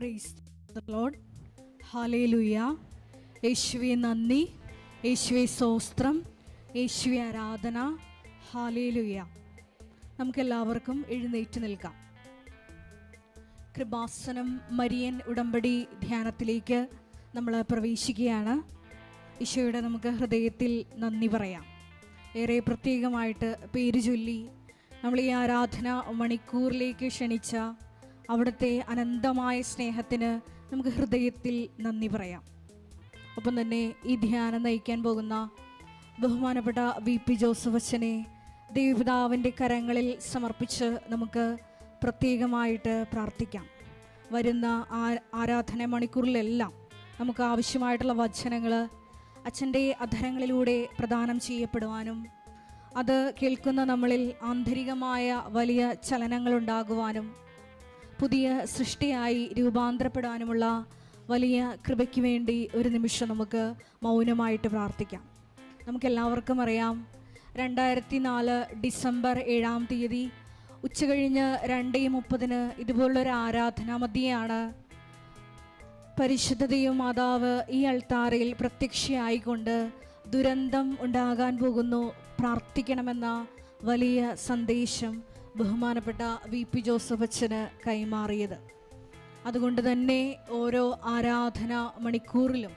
Price load hallelujah യേശുവെ നന്ദി. യേശുവെ സ്തോത്രം. യേശുവെ ആരാധന. ഹാലേലുയ നമുക്കെല്ലാവർക്കും എഴുന്നേറ്റ് നിൽക്കാം. കൃപാസനം മരിയൻ ഉടമ്പടി ധ്യാനത്തിലേക്ക് നമ്മൾ പ്രവേശിക്കുകയാണ്. ഈശോയുടെ നമുക്ക് ഹൃദയത്തിൽ നന്ദി പറയാം. ഏറെ പ്രത്യേകമായിട്ട് പേര് ചൊല്ലി നമ്മൾ ഈ ആരാധന മണിക്കൂറിലേക്ക് ക്ഷണിച്ച അവിടുത്തെ അനന്തമായ സ്നേഹത്തിന് നമുക്ക് ഹൃദയത്തിൽ നന്ദി പറയാം. ഒപ്പം തന്നെ ഈ ധ്യാനം നയിക്കാൻ പോകുന്ന ബഹുമാനപ്പെട്ട വി പി ജോസഫ് അച്ഛനെ ദേവിതാവിന്റെ കരങ്ങളിൽ സമർപ്പിച്ച് നമുക്ക് പ്രത്യേകമായിട്ട് പ്രാർത്ഥിക്കാം. വരുന്ന ആരാധന മണിക്കൂറിലെല്ലാം നമുക്ക് ആവശ്യമായിട്ടുള്ള വചനങ്ങൾ അച്ഛന്റെ അധരങ്ങളിലൂടെ പ്രദാനം ചെയ്യപ്പെടുവാനും അത് കേൾക്കുന്ന നമ്മളിൽ ആന്തരികമായ വലിയ ചലനങ്ങളുണ്ടാകുവാനും പുതിയ സൃഷ്ടിയായി രൂപാന്തരപ്പെടാനുമുള്ള വലിയ കൃപയ്ക്ക് വേണ്ടി ഒരു നിമിഷം നമുക്ക് മൗനമായിട്ട് പ്രാർത്ഥിക്കാം. നമുക്കെല്ലാവർക്കും അറിയാം രണ്ടായിരത്തി നാല് ഡിസംബർ ഏഴാം തീയതി ഉച്ചകഴിഞ്ഞ് രണ്ടേ മുപ്പതിന് ഇതുപോലുള്ളൊരു ആരാധനാ മധ്യയാണ്. പരിശുദ്ധതയും മാതാവ് ഈ അൾത്താറയിൽ പ്രത്യക്ഷയായിക്കൊണ്ട് ദുരന്തം ഉണ്ടാകാൻ പോകുന്നു. പ്രാർത്ഥിക്കണമെന്ന വലിയ സന്ദേശം ബഹുമാനപ്പെട്ട വി പി ജോസഫ് അച്ഛന് കൈമാറിയത്. അതുകൊണ്ട് തന്നെ ഓരോ ആരാധന മണിക്കൂറിലും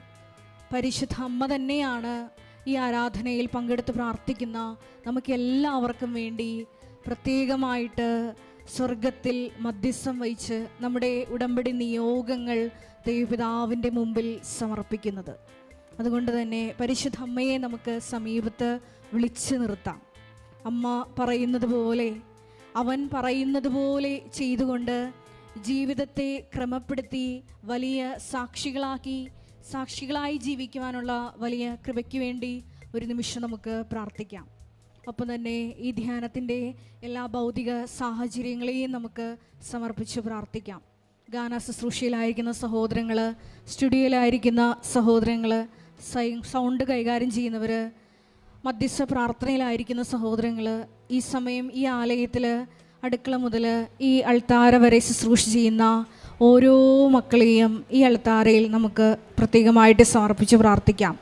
പരിശുദ്ധ അമ്മ തന്നെയാണ് ഈ ആരാധനയിൽ പങ്കെടുത്ത് പ്രാർത്ഥിക്കുന്ന നമുക്ക് എല്ലാവർക്കും വേണ്ടി പ്രത്യേകമായിട്ട് സ്വർഗത്തിൽ മധ്യസ്ഥം വഹിച്ച് നമ്മുടെ ഉടമ്പടി നിയോഗങ്ങൾ ദൈവപിതാവിന്റെ മുമ്പിൽ സമർപ്പിക്കുന്നത്. അതുകൊണ്ട് തന്നെ പരിശുദ്ധ അമ്മയെ നമുക്ക് സമീപത്ത് വിളിച്ചു നിർത്താം. അമ്മ പറയുന്നത് പോലെ അവൻ പറയുന്നത് പോലെ ചെയ്തുകൊണ്ട് ജീവിതത്തെ ക്രമപ്പെടുത്തി വലിയ സാക്ഷികളാക്കി സാക്ഷികളായി ജീവിക്കുവാനുള്ള വലിയ കൃപയ്ക്ക് വേണ്ടി ഒരു നിമിഷം നമുക്ക് പ്രാർത്ഥിക്കാം. ഒപ്പം തന്നെ ഈ ധ്യാനത്തിന്റെ എല്ലാ ഭൗതിക സാഹചര്യങ്ങളെയും നമുക്ക് സമർപ്പിച്ച് പ്രാർത്ഥിക്കാം. ഗാന ശുശ്രൂഷയിലായിരിക്കുന്ന സഹോദരങ്ങൾ സ്റ്റുഡിയോയിലായിരിക്കുന്ന സഹോദരങ്ങൾ സൗണ്ട് കൈകാര്യം ചെയ്യുന്നവർ മധ്യസ്ഥ പ്രാർത്ഥനയിലായിരിക്കുന്ന സഹോദരങ്ങൾ ഈ സമയം ഈ ആലയത്തിൽ അടുക്കള മുതൽ ഈ അൾത്താര വരെ ശുശ്രൂഷ ചെയ്യുന്ന ഓരോ മക്കളെയും ഈ അൾത്താരയിൽ നമുക്ക് പ്രത്യേകമായിട്ട് സമർപ്പിച്ച് പ്രാർത്ഥിക്കാം.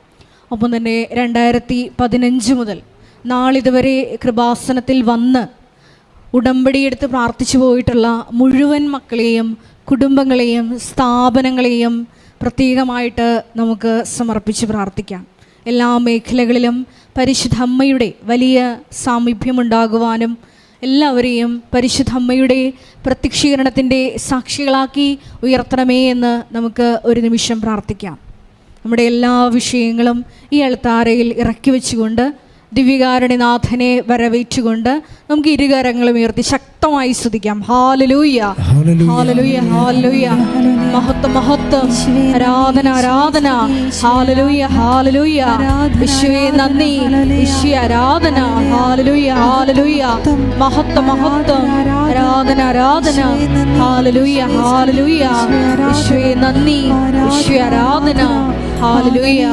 ഒപ്പം തന്നെ രണ്ടായിരത്തി പതിനഞ്ച് മുതൽ നാളിതുവരെ കൃപാസനത്തിൽ വന്ന് ഉടമ്പടിയെടുത്ത് പ്രാർത്ഥിച്ചു പോയിട്ടുള്ള മുഴുവൻ മക്കളെയും കുടുംബങ്ങളെയും സ്ഥാപനങ്ങളെയും പ്രത്യേകമായിട്ട് നമുക്ക് സമർപ്പിച്ച് പ്രാർത്ഥിക്കാം. എല്ലാ മേഖലകളിലും പരിശുദ്ധ അമ്മയുടെ വലിയ സാമീപ്യമുണ്ടാകുവാനും എല്ലാവരെയും പരിശുദ്ധ അമ്മയുടെ പ്രത്യക്ഷീകരണത്തിന്റെ സാക്ഷികളാക്കി ഉയർത്തണമേ എന്ന് നമുക്ക് ഒരു നിമിഷം പ്രാർത്ഥിക്കാം. നമ്മുടെ എല്ലാ വിഷയങ്ങളും ഈ അൾത്താരയിൽ ഇറക്കി വെച്ചുകൊണ്ട് ദിവ്യകാരുണിനാഥനെ വരവേറ്റുകൊണ്ട് നമുക്ക് ഇരുകരങ്ങളും ഉയർത്തി ശക്തമായി സ്തുതിക്കാം. ഹാലലൂയ ഹാലലൂയ ഹാലലൂയ മഹത്വ മഹത്വം. ആരാധന ആരാധന. ഹാലലൂയ ഹാലലൂയ വിശ്വേ നന്ദി. വിശ്വ ആരാധന. ഹാലലൂയ ഹാലലൂയ മഹത്വ മഹത്വം. ആരാധന ആരാധന. ഹാലലൂയ ഹാലലൂയ വിശ്വേ നന്ദി. വിശ്വ ആരാധന. ഹാലലൂയ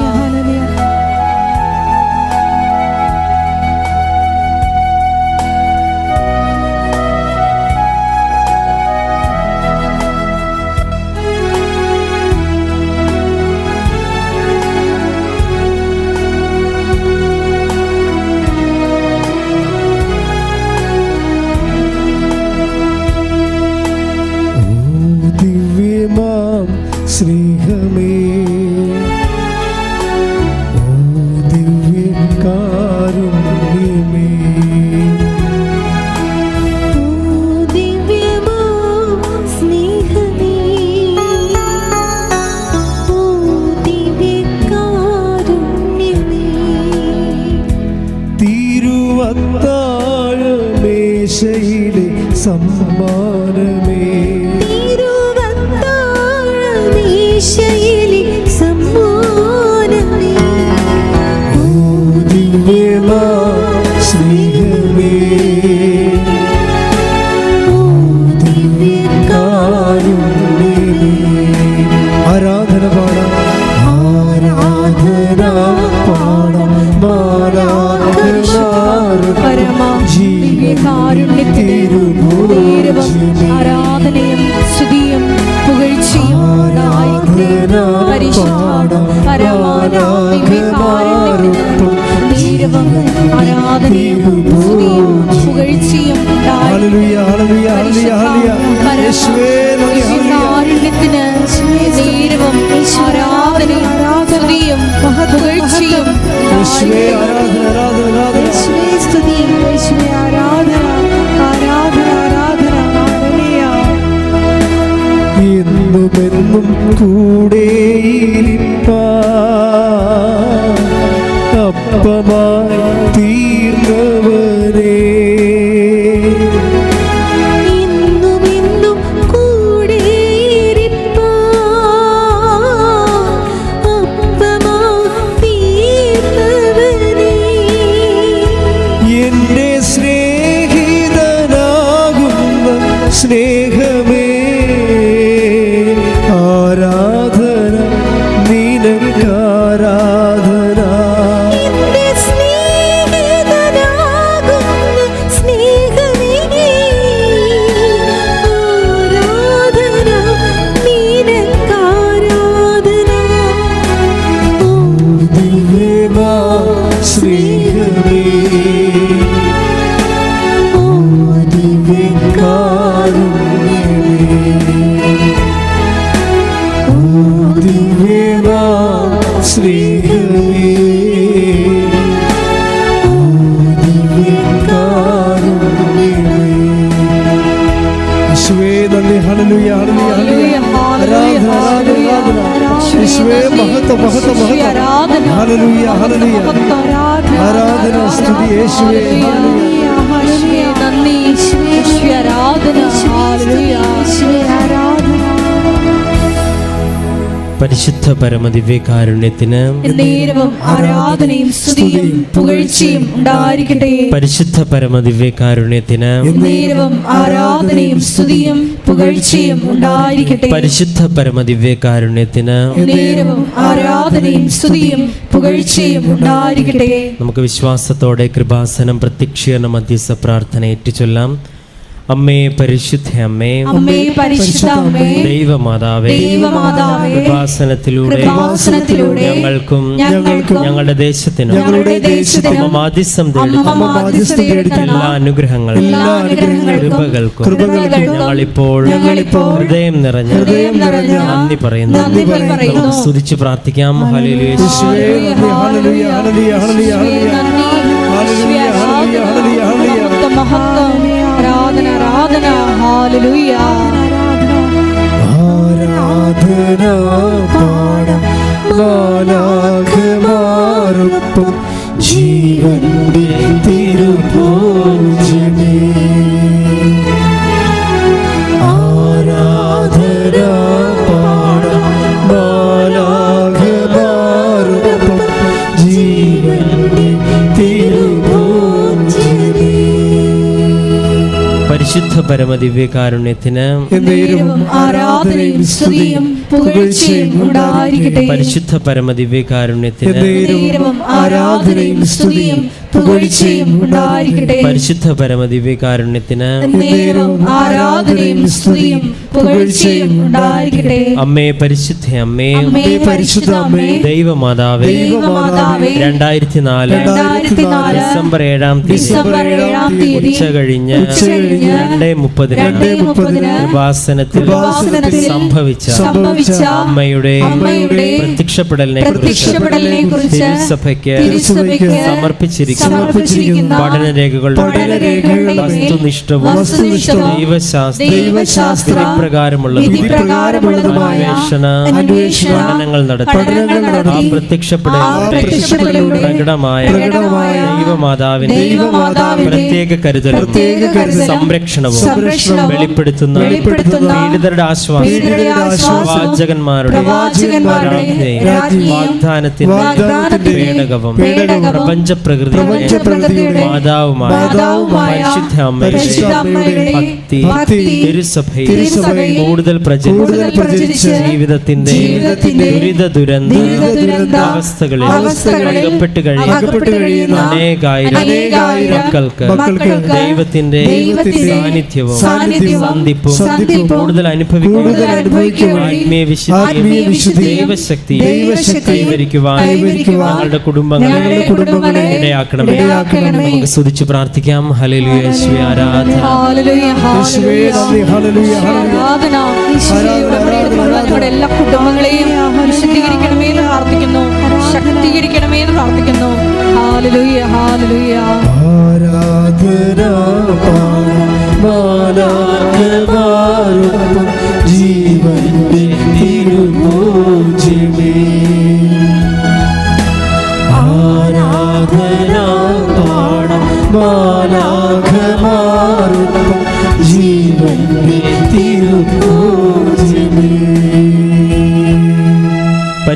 എന്നുമെന്നും കൂടെയിരിപ്പാ നന്ദി ആരാധന ഹല്ലേലൂയ പരിശുദ്ധ പരമദിവ്യകാരുണ്യത്തിന് പരിശുദ്ധ പരമദിവ്യകാരുണ്യത്തിന് ആരാധനയും സ്തുതിയും പുകഴ്ചയും ഉണ്ടായിരിക്കട്ടെ. പരിശുദ്ധ പരമദിവ്യകാരുണ്യത്തിന് ആരാധനയും സ്തുതിയും പുകഴ്ചയും ഉണ്ടായിരിക്കട്ടെ. നമുക്ക് വിശ്വാസത്തോടെ കൃപാസനം പ്രത്യക്ഷീകരണ മധ്യസ്ഥ പ്രാർത്ഥന ഏറ്റുചൊല്ലാം. അമ്മേ പരിശുദ്ധ അമ്മേ. അമ്മേ പരിശുദ്ധ അമ്മേ. ദൈവമാതാവേ. ദൈവമാതാവേ. കൃപാസനത്തിലൂടെ കൃപാസനത്തിലൂടെ ഞങ്ങൾക്കും ഞങ്ങൾക്കും ഞങ്ങളുടെ ദേശത്തിനും ഞങ്ങളുടെ ദേശത്തിനും മാധ്യസ്ഥം തേടി എല്ലാ അനുഗ്രഹങ്ങളും എല്ലാ അനുഗ്രഹങ്ങളും കൃപകൾക്കും കൃപകൾക്കും ഞങ്ങളിപ്പോൾ ഞങ്ങളിപ്പോൾ ഹൃദയം നിറഞ്ഞ ഹൃദയം നിറഞ്ഞ നന്ദി പറയുന്നു. നന്ദി പറയുന്നു. നമുക്ക് സ്തുതിച്ച് പ്രാർത്ഥിക്കാം. Hallelujah hallelujah. Hallelujah hallelujah hallelujah hallelujah. Hallelujah hallelujah മഹത്വം. ആരാധന? ഹാലലൂയ ആരാധന പാടം മാലാഖമാരൊപ്പം ജീവന്റെ പരമദിവ്യകാരുണ്യത്തിന് ആരാധനയും സ്തുതിയും പുകഴ്ചയും ഉണ്ടായിരിക്കട്ടെ. പരിശുദ്ധ പരമ ദിവ്യകാരുണ്യത്തിന് ആരാധനയും സ്തുതിയും പുകഴ്ചയും ഉണ്ടായിരിക്കട്ടെ. പരിശുദ്ധ ആരാധനയും സ്തുതിയും പുകഴ്ചയും ഉണ്ടായിരിക്കട്ടെ. അമ്മേ പരിശുദ്ധ അമ്മേ പരിശുദ്ധ അമ്മേ ദൈവമാതാവേ ദൈവമാതാവേ രണ്ടായിരത്തി നാല് ഡിസംബർ ഏഴാം തീയതി ഡിസംബർ ഏഴാം തീയതി ഉച്ച കഴിഞ്ഞ് രണ്ടേ മുപ്പതിന് രണ്ടേ കൃപാസനത്തിൽ സംഭവിച്ച അമ്മയുടെ അമ്മയുടെ പ്രത്യക്ഷപ്പെടലിനെ പ്രത്യക്ഷപ്പെടലിനെ കുറിച്ച് തിരുസഭയ്ക്ക് സമർപ്പിച്ചിരിക്കുന്ന പഠനരേഖകളുടെ പഠനരേഖകളുടെ വസ്തുനിഷ്ഠവും ദൈവശാസ്ത്ര പഠനങ്ങൾ നടത്തി പ്രത്യക്ഷപ്പെടലിലൂടെ പ്രകടമായ ദൈവമാതാവിന്റെ പ്രത്യേക കരുതലും സംരക്ഷണവും വെളിപ്പെടുത്തുന്ന പീഡിതരുടെ ആശ്വാസം പ്രവാചകന്മാരുടെ പേടകവും പ്രപഞ്ച പ്രകൃതിയുടെ മാതാവുമായ ഭക്തി തിരുസഭയിൽ കൂടുതൽ പ്രചരിച്ച് ജീവിതത്തിന്റെ ദുരിത ദുരന്ത അവസ്ഥകളിൽ അകപ്പെട്ട് കഴിയുന്ന അനേകായിരം മക്കൾക്ക് ദൈവത്തിന്റെ സാന്നിധ്യവും സന്ധിപ്പും കൂടുതൽ അനുഭവിക്കുവാൻ ആത്മീയ വിശുദ്ധി ദൈവശക്തിയും ദൈവശക്തി കൈവരിക്കുവാൻ കൈവരിക്കുവാൻ ഞങ്ങളുടെ കുടുംബങ്ങളെ കുടുംബങ്ങളെ ഇടയാക്കണമേ. നമുക്ക് സ്തുതിച്ച് പ്രാർത്ഥിക്കാം. യേശു ആരാധന. എല്ലാ കുടുംബങ്ങളെയും വിശുദ്ധീകരിക്കണമേ എന്ന് പ്രാർത്ഥിക്കുന്നു. ശക്തീകരിക്കണമേ എന്ന് പ്രാർത്ഥിക്കുന്നു. ഹാലലൂയ ഹാലലൂയ ആരാധന മാലാഖമാരൊപ്പം ജീവന്റെ തിരുമോചിമേ പാടം മാലാഖമാരൊപ്പം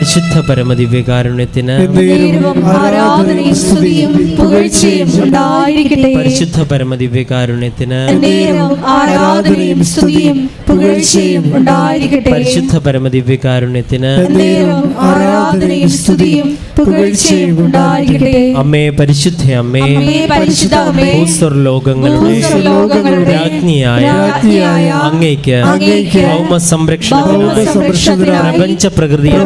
പരിശുദ്ധ പരമദിവ്യകാരുണ്യത്തിന് നേരവും ആരാധനയും സ്തുതിയും പുകഴ്ചയും ഉണ്ടായിരിക്കട്ടെ. പരിശുദ്ധ പരമദിവ്യകാരുണ്യത്തിന് നേരവും ആരാധനയും സ്തുതിയും പുകഴ്ചയും ഉണ്ടായിരിക്കട്ടെ. പരിശുദ്ധ പരമദിവ്യകാരുണ്യത്തിന് നേരവും ആരാധനയും സ്തുതിയും പുകഴ്ചയും ഉണ്ടായിരിക്കട്ടെ. അമ്മേ പരിശുദ്ധ അമ്മേ. ലോകങ്ങളുടെ രാജ്ഞിയായ അങ്ങേക്ക് ഭൗമ ഭൗമസംരക്ഷണത്തിനായി പ്രപഞ്ച പ്രകൃതിയെ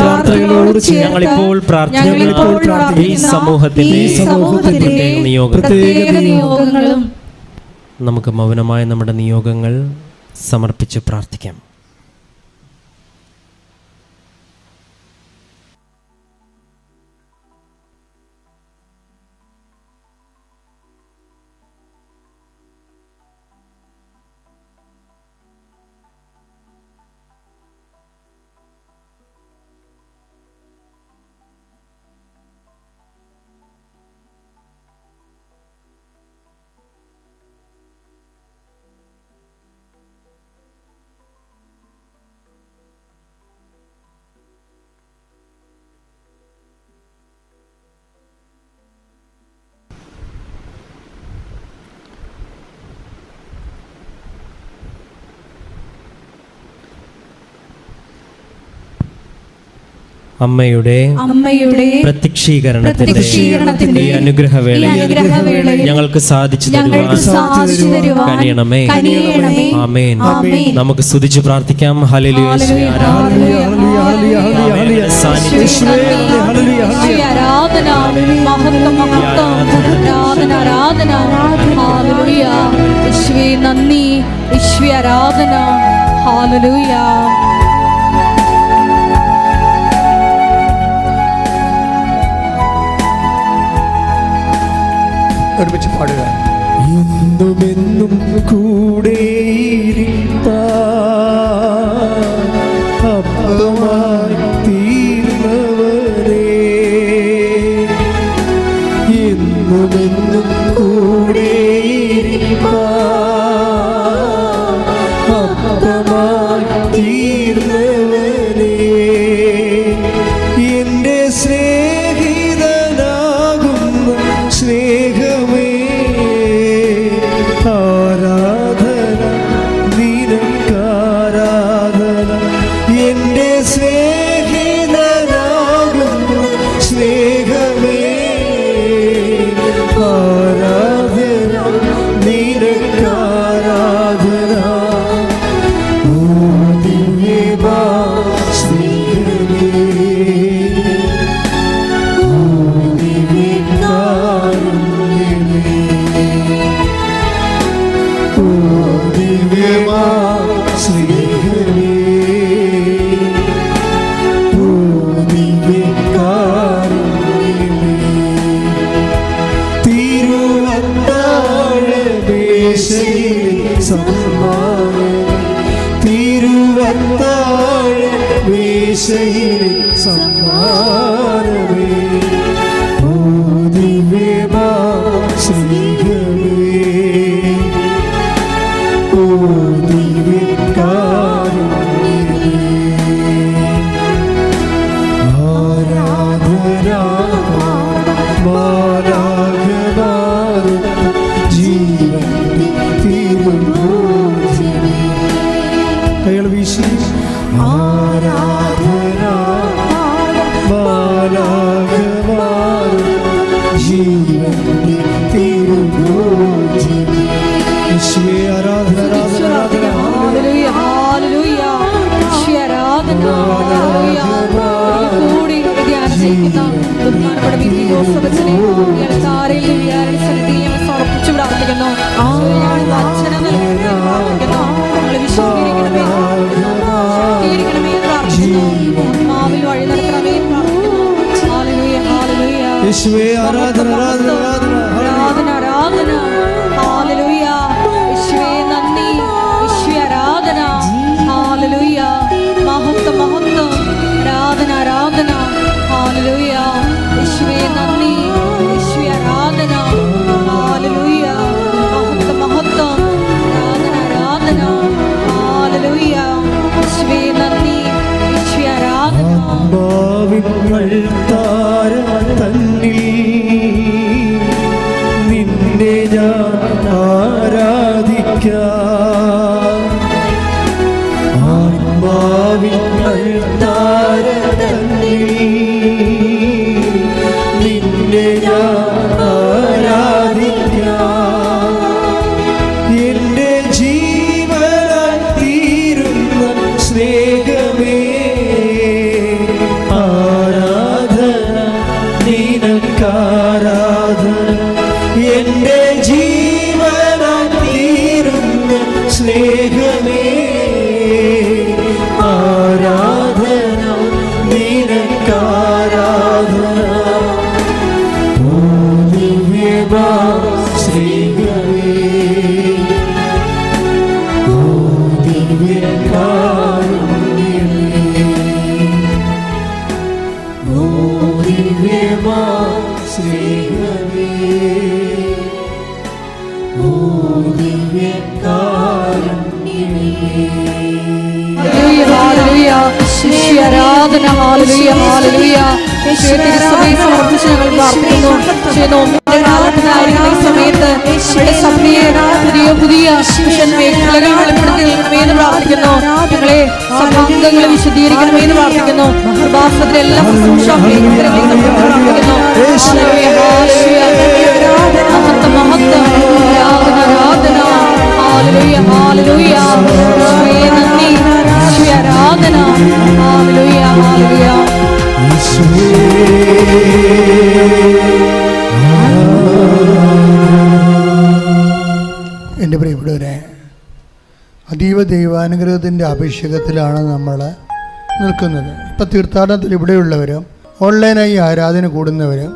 പ്രാർത്ഥനകളോട് ഞങ്ങളിപ്പോൾ പ്രാർത്ഥിക്കുന്ന. ഈ സമൂഹത്തിന്റെ പ്രത്യേക നിയോഗങ്ങളും നമുക്ക് മൗനമായ നമ്മുടെ നിയോഗങ്ങൾ സമർപ്പിച്ച് പ്രാർത്ഥിക്കാം. അമ്മയുടെ അമ്മയുടെ പ്രത്യക്ഷീകരണത്തിന്റെ ഈ അനുഗ്രഹവേള ഞങ്ങൾക്ക് സാധിച്ചു കനിയണമേ. ആമേൻ. നമുക്ക് സ്തുതിച്ച് പ്രാർത്ഥിക്കാം. ഹല്ലേലൂയ. യേശുവേ ആരാധന. ആരാധന. ആരാധന. ഹാലലൂയ നന്ദി. ആരാധന. ഹാലലൂയ ഒരുമിച്ച് പാടുക. എന്നുമെന്നും കൂടെ അപ്പമായി എന്റെ സ്നേഹിതനാകുന്ന Música യേശുവേ ആരാധന ആരാധന ആരാധന. ആരാധന ആരാധന ഹാലലൂയ. യേശുവേ നന്ദി. യേശുവേ ആരാധന. ഹാലലൂയ. മഹത്വ മഹത്വം. ആരാധന ആരാധന. ഹാലലൂയ. യേശുവേ നന്ദി. യേശുവേ ആരാധന. ഹാലലൂയ. മഹത്വ മഹത്വം. ആരാധന ആരാധന. ഹാലലൂയ. യേശുവേ നന്ദി. യേശുവേ ആരാധന. ആത്മാവിങ്ങൾ താര ഞാൻ ആരാധിക്കാം താര ആരാധന ഹാലലൂയ ഹാലലൂയ യേശുവേ, തിരുസഭയെ സമർപ്പിച്ച് ഞങ്ങൾ പ്രാർത്ഥിക്കുന്നു. യേശുവേ, നോമ്പിന്റെ ഈ സമയത്ത് ഇവിടെ സഭയെ പുതിയ പുതിയ മിഷൻ മേഖലകൾ വെളിപ്പെടുത്തി നിൽക്കണമെന്ന് പ്രാർത്ഥിക്കുന്നു. ഞങ്ങളെ സഭാംഗങ്ങളെ വിശദീകരിക്കണമെന്ന് പ്രാർത്ഥിക്കുന്നു. കൃപാസനത്തിലെ എല്ലാ ശുശ്രൂഷ മേഖലകളിലും പ്രാർത്ഥിക്കുന്നു. Hallelujah, hallelujah. മഹത്വം മഹത്വം. ആരാധന ആരാധന ഹാലലൂയ ഹാലലൂയ നന്ദി. ആരാധന ഹാലലൂയ ഹാലലൂയ എന്റെ പ്രിയപ്പെട്ടവരെ അതീവ ദൈവാനുഗ്രഹത്തിന്റെ അഭിഷേകത്തിലാണ് നമ്മൾ നിൽക്കുന്നത്. ഇപ്പം തീർത്ഥാടനത്തിൽ ഇവിടെയുള്ളവരും ഓൺലൈനായി ആരാധന കൂടുന്നവരും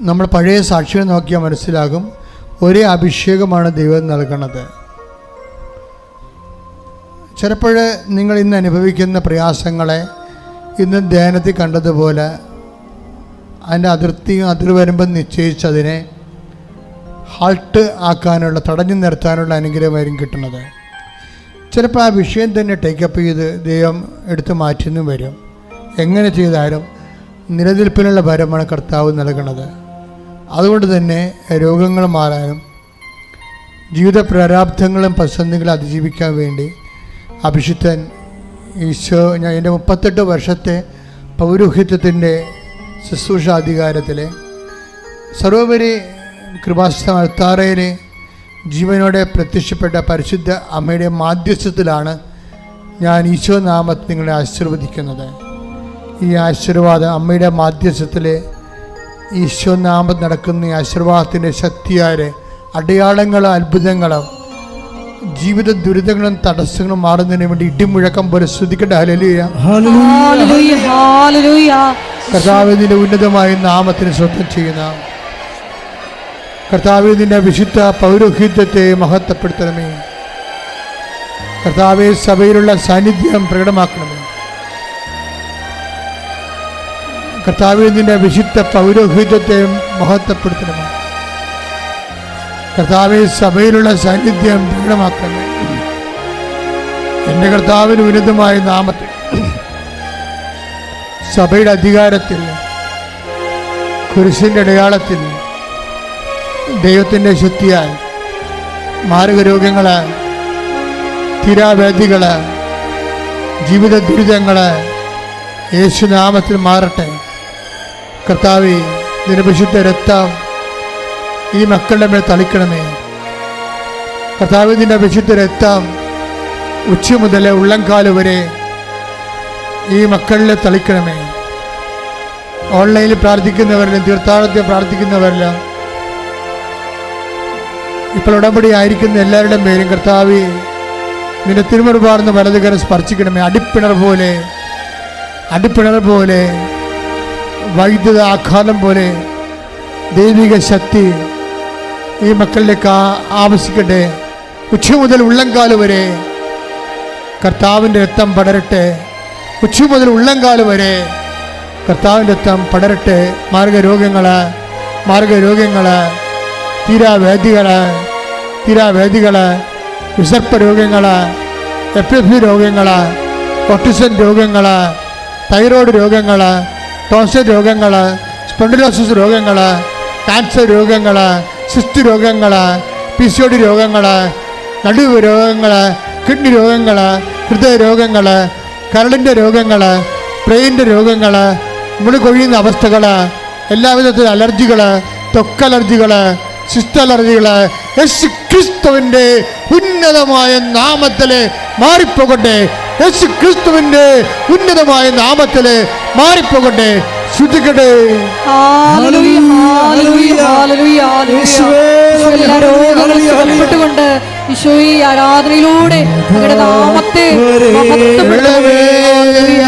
നമ്മൾ പഴയ സാക്ഷികൾ നോക്കിയാൽ മനസ്സിലാകും ഒരേ അഭിഷേകമാണ് ദൈവം നൽകുന്നത് ചിലപ്പോൾ നിങ്ങൾ ഇന്ന് അനുഭവിക്കുന്ന പ്രയാസങ്ങളെ ഇന്ന് ധ്യാനത്തിൽ കണ്ടതുപോലെ അതിന്റെ അതിർത്തിയും അതിർവരമ്പും നിശ്ചയിച്ചതിനെ ഹാൾട്ട് ആക്കാനുള്ള തടഞ്ഞു നിർത്താനുള്ള അനുഗ്രഹമായിരിക്കും കിട്ടുന്നത്. ചിലപ്പോൾ ആ വിഷയം തന്നെ ടേക്കപ്പ് ചെയ്ത് ദൈവം എടുത്തു മാറ്റുന്നു വരും. എങ്ങനെ ചെയ്താലും നിലനിൽപ്പിനുള്ള ഭരമാണ് കർത്താവ് നൽകുന്നത്. അതുകൊണ്ട് തന്നെ രോഗങ്ങൾ മാറാനും ജീവിത പ്രാരാബ്ധങ്ങളും പ്രതിസന്ധികളും അതിജീവിക്കാൻ വേണ്ടി അഭിഷിത്തൻ ഈശോ ഞാൻ എന്റെ മുപ്പത്തെട്ട് വർഷത്തെ പൗരോഹിത്യത്തിന്റെ ശുശ്രൂഷാധികാരത്തിലെ സർവോപരി കൃപാസ്ഥ അൾത്താറയിൽ ജീവനോടെ പ്രത്യക്ഷപ്പെട്ട പരിശുദ്ധ അമ്മയുടെ മാധ്യസ്ഥത്തിലാണ് ഞാൻ ഈശോ നാമത്തെ നിങ്ങളെ ആശീർവദിക്കുന്നത്. ഈ ആശീർവാദം അമ്മയുടെ മാധ്യസ്ഥത്തിൽ ഈശോ നാമം നടക്കുന്ന ഈ ആശീർവാദത്തിന്റെ ശക്തിയാരെ അടയാളങ്ങളും അത്ഭുതങ്ങളും ജീവിത ദുരിതങ്ങളും തടസ്സങ്ങളും മാറുന്നതിന് വേണ്ടി ഇടിമുഴക്കം പോലെ ശ്രദ്ധിക്കട്ടെ. ഹലലിയ കർത്താവിന്റെ ഉന്നതമായ നാമത്തിന് ശ്രദ്ധ ചെയ്യുന്ന. കർത്താവിന്റെ വിശുദ്ധ പൗരോഹിത്യത്തെ മഹത്വപ്പെടുത്തണമേ. കർത്താവെ സഭയിലുള്ള സാന്നിധ്യം പ്രകടമാക്കണമേ. കർത്താവിന്റെ വിശുദ്ധ പൗരോഹിത്യത്തെ മഹത്വപ്പെടുത്തണമേ. കർത്താവെ സഭയിലുള്ള സാന്നിധ്യം പ്രകടമാക്കണമേ. എന്റെ കർത്താവിന് ഉന്നതമായ നാമത്തിൽ സഭയുടെ അധികാരത്തിൽ കുരിശിന്റെ അടയാളത്തിൽ ദൈവത്തിന്റെ ശക്തിയാൽ മാരക രോഗങ്ങൾ തീരാവേദികൾ ജീവിത ദുരിതങ്ങൾ യേശുനാമത്തിൽ മാറട്ടെ. കർത്താവ് നിരപശുദ്ധ രക്തം ഈ മക്കളുടെ മേൽ തളിക്കണമേ. കർത്താവിന്റെ വിശുദ്ധ രക്തം ഉച്ച മുതൽ ഉള്ളംകാൽ വരെ ഈ മക്കളിൽ തളിക്കണമേ. ഓൺലൈനിൽ പ്രാർത്ഥിക്കുന്നവരിലും തീർത്ഥാടനത്തിൽ പ്രാർത്ഥിക്കുന്നവരിലും ഇപ്പോൾ ഉടമ്പടി ആയിരിക്കുന്ന എല്ലാവരുടെയും പേരും കർത്താവ് നിന്റെ തിരുമുറുപാർന്ന് വലതുകരം സ്പർശിക്കണമേ. അടിപ്പിണർ പോലെ അടിപ്പിണർ പോലെ വൈദ്യുത ആഘാതം പോലെ ദൈവിക ശക്തി ഈ മക്കളിലേക്ക് ആ- ആവശ്യിക്കട്ടെ ഉച്ച മുതൽ ഉള്ളംകാൽ വരെ കർത്താവിന്റെ രക്തം പടരട്ടെ. ഉച്ച മുതൽ ഉള്ളംകാൽ വരെ കർത്താവിന്റെ രക്തം പടരട്ടെ. മാർഗരോഗങ്ങൾ മാർഗരോഗങ്ങൾ തീരാവേദികൾ തീരാവേദികൾ വിസർപ്പ രോഗങ്ങൾ എഫ് എഫ് ബി രോഗങ്ങൾ ഓട്ടിസം രോഗങ്ങൾ തൈറോയ്ഡ് രോഗങ്ങൾ ടോൺസൽ രോഗങ്ങൾ സ്പോണ്ടിലോസിസ് രോഗങ്ങൾ ക്യാൻസർ രോഗങ്ങൾ സിസ്റ്റ് രോഗങ്ങൾ പി സി ഒ രോഗങ്ങൾ നടുവ് രോഗങ്ങൾ കിഡ്നി രോഗങ്ങൾ ഹൃദയ രോഗങ്ങൾ കരളിന്റെ രോഗങ്ങൾ ബ്രെയിന്റെ രോഗങ്ങൾ മുടി കൊഴിയുന്ന അവസ്ഥകൾ എല്ലാവിധത്തിലും അലർജികൾ ത്വക്കലർജികൾ സിസ്റ്റ് അലർജികൾ യേശു ക്രിസ്തുവിന്റെ ഉന്നതമായ നാമത്തിൽ മാറിപ്പോകട്ടെ. യേശു ക്രിസ്തുവിന്റെ ഉന്നതമായ നാമത്തിൽ മാറിപ്പോകട്ടെ. ശുദ്ധിക്കട്ടെ. സുഖപ്പെട്ടുകൊണ്ട് ഈശോ ഈ ആരാധനയിലൂടെ നാമത്തെ. ഹല്ലേലൂയ.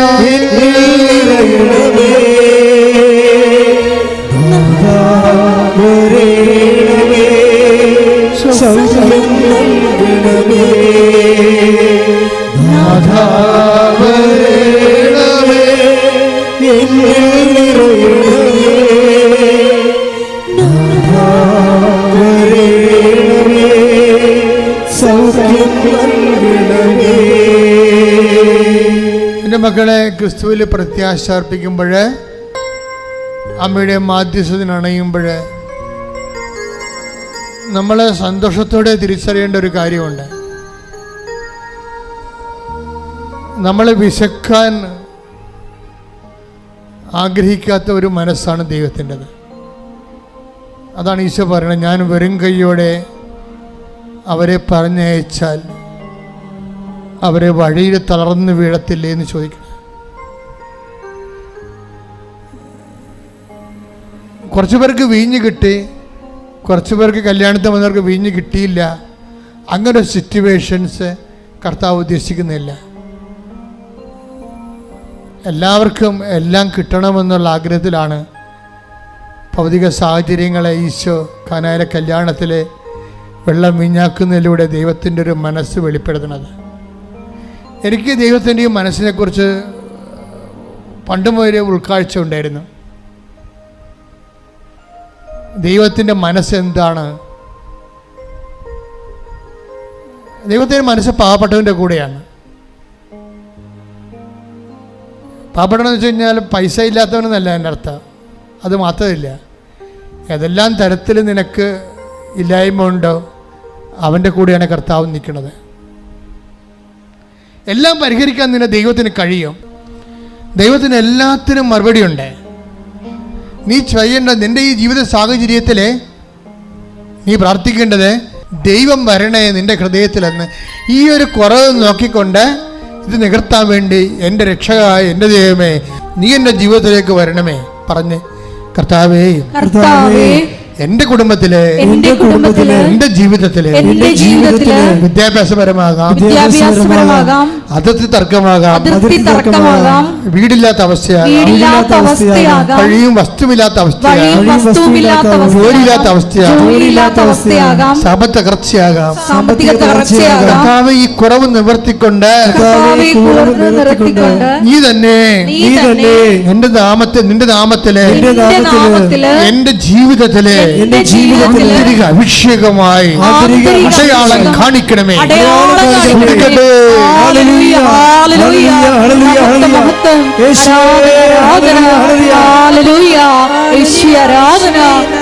മക്കളെ ക്രിസ്തുവിൽ പ്രത്യാശ അർപ്പിക്കുമ്പോൾ അമ്മയുടെ മാധ്യസ്ഥത്തിന് അണയുമ്പോൾ നമ്മൾ സന്തോഷത്തോടെ തിരിച്ചറിയേണ്ട ഒരു കാര്യമുണ്ട്. നമ്മൾ വിശക്കാൻ ആഗ്രഹിക്കാത്ത ഒരു മനസ്സാണ് ദൈവത്തിന്റെത്. അതാണ് ഈശോ പറയുന്നത്. ഞാൻ വെറും കൈയോടെ അവരെ പറഞ്ഞയച്ചാൽ അവരെ വഴിയിൽ തളർന്നു വീഴത്തില്ലേ എന്ന് ചോദിക്കണം കുറച്ച് പേർക്ക് വീഞ്ഞ് കിട്ടി. കുറച്ച് പേർക്ക് കല്യാണത്തിന് വന്നവർക്ക് വീഞ്ഞ് കിട്ടിയില്ല. അങ്ങനെ സിറ്റുവേഷൻസ് കർത്താവ് ഉദ്ദേശിക്കുന്നില്ല. എല്ലാവർക്കും എല്ലാം കിട്ടണമെന്നുള്ള ആഗ്രഹത്തിലാണ് ഭൗതിക സാഹചര്യങ്ങളെ ഈശോ കാനായ കല്യാണത്തിലെ വെള്ളം വീഞ്ഞാക്കുന്നതിലൂടെ ദൈവത്തിന്റെ ഒരു മനസ്സ് വെളിപ്പെടുത്തുന്നത്. എനിക്ക് ദൈവത്തിന്റെയും മനസ്സിനെക്കുറിച്ച് പണ്ട് മുതലേ ഉൾക്കാഴ്ച ഉണ്ടായിരുന്നു. ദൈവത്തിന്റെ മനസ്സ് എന്താണ് ദൈവത്തിന്റെ മനസ്സ് പാവപ്പെട്ടവന്റെ കൂടെയാണ്. പാവപ്പെട്ടെന്ന് വെച്ച് കഴിഞ്ഞാൽ പൈസ ഇല്ലാത്തവനെന്നല്ല എന്റെ അർത്ഥം. അത് മാത്രമില്ല. ഏതെല്ലാം തരത്തിൽ നിനക്ക് ഇല്ലായ്മ ഉണ്ടോ അവന്റെ കൂടെയാണ് കർത്താവ് നിൽക്കുന്നത്. എല്ലാം പരിഹരിക്കാൻ നിന്നെ ദൈവത്തിന് കഴിയും. ദൈവത്തിന് എല്ലാത്തിനും മറുപടിയുണ്ട്. നീ ചെയ്യേണ്ട നിന്റെ ഈ ജീവിത സാഹചര്യത്തിൽ നീ പ്രാർത്ഥിക്കേണ്ടത് ദൈവം വരണേ നിന്റെ ഹൃദയത്തിലെന്ന്. ഈ ഒരു കുറവ് നോക്കിക്കൊണ്ട് ഇത് നികർത്താൻ വേണ്ടി എന്റെ രക്ഷകായ എന്റെ ദൈവമേ നീ എന്റെ ജീവിതത്തിലേക്ക് വരണമേ പറഞ്ഞ്. കർത്താവേ കർത്താവേ എന്റെ കുടുംബത്തിലെ എന്റെ കുടുംബത്തിലെ എന്റെ ജീവിതത്തിലെ എന്റെ ജീവിതത്തിലെ വിദ്യാഭ്യാസപരമാകാം വിദ്യാഭ്യാസപരമാകാം അതിർത്തി തർക്കമാകാം അതിർത്തി തർക്കമാകാം വീടില്ലാത്ത അവസ്ഥയാകാം അവസ്ഥയാകാം വഴിയും വസ്തുവില്ലാത്ത അവസ്ഥയാകാം ജോലിയില്ലാത്ത അവസ്ഥയാകാം അവസ്ഥയാകാം ജോലിയില്ലാത്ത അവസ്ഥയാകാം സാമ്പത്തിക തകർച്ചയാകാം സാമ്പത്തിക തകർച്ചയാകാം ഈ കുറവ് നിവർത്തിക്കൊണ്ട് നീ തന്നെ നീ തന്നെ എന്റെ നാമത്തെ നിന്റെ നാമത്തിലെ എന്റെ ജീവിതത്തിലെ എന്റെ ജീവിതത്തിൽ ആന്തരിക അഭിഷേകമായി അടയാളം കാണിക്കണമേ. ആരാധന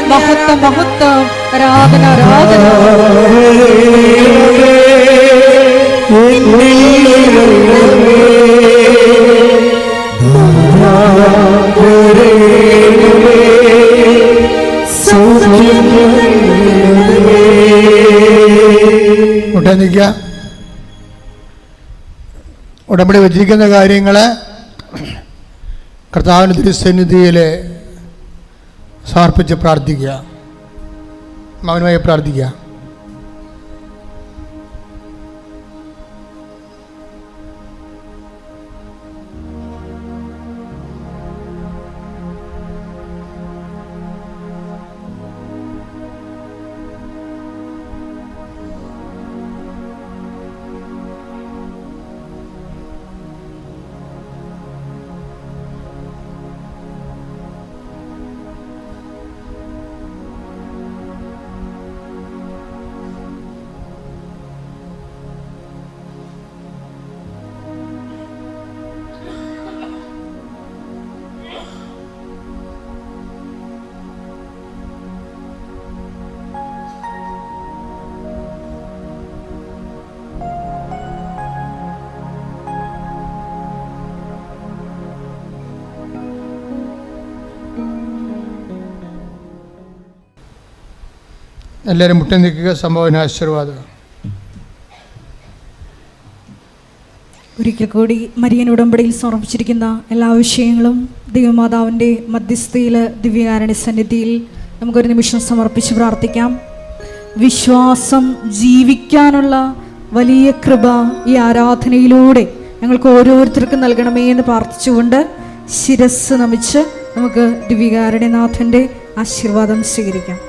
മഹത്വം മഹത്വം. ആരാധന ആരാധന. മുട്ട ഉടമ്പടി വച്ചിരിക്കുന്ന കാര്യങ്ങൾ കർത്താവിന് തിരുസന്നിധിയിൽ സമർപ്പിച്ച് പ്രാർത്ഥിക്കുക. മൗനമായി പ്രാർത്ഥിക്കുക. എല്ലാവരും മുട്ടി നിൽക്കുക സംഭവന ആശീർവാദം. ഒരിക്കൽ കൂടി മരിയൻ ഉടമ്പടിയിൽ സമർപ്പിച്ചിരിക്കുന്ന എല്ലാ വിഷയങ്ങളും ദൈവമാതാവിന്റെ മധ്യസ്ഥയിൽ ദിവ്യകാരണ സന്നിധിയിൽ നമുക്കൊരു നിമിഷം സമർപ്പിച്ച് പ്രാർത്ഥിക്കാം. വിശ്വാസം ജീവിക്കാനുള്ള വലിയ കൃപ ഈ ആരാധനയിലൂടെ ഞങ്ങൾക്ക് ഓരോരുത്തർക്കും നൽകണമേ എന്ന് പ്രാർത്ഥിച്ചുകൊണ്ട് ശിരസ് നമിച്ച് നമുക്ക് ദിവ്യകാരണനാഥന്റെ ആശീർവാദം സ്വീകരിക്കാം.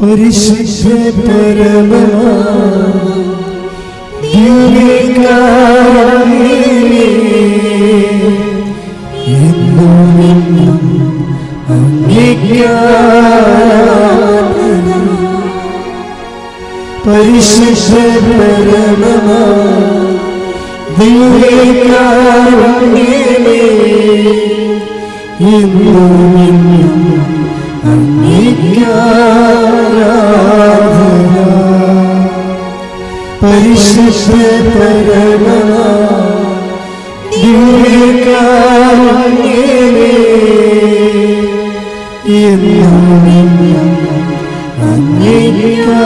പരിശുദ്ധ അങ്ങേക്കാരാധന. പരിശുദ്ധ പരമമാ ദിവ്യകാരുണ്യമേ, എന്നും എന്നും അങ്ങേക്കാരാധന. പരിശുദ്ധ പരമമാ ദിവ്യകാരുണ്യമേ, എന്നും എന്നും അങ്ങേക്കാരാധന.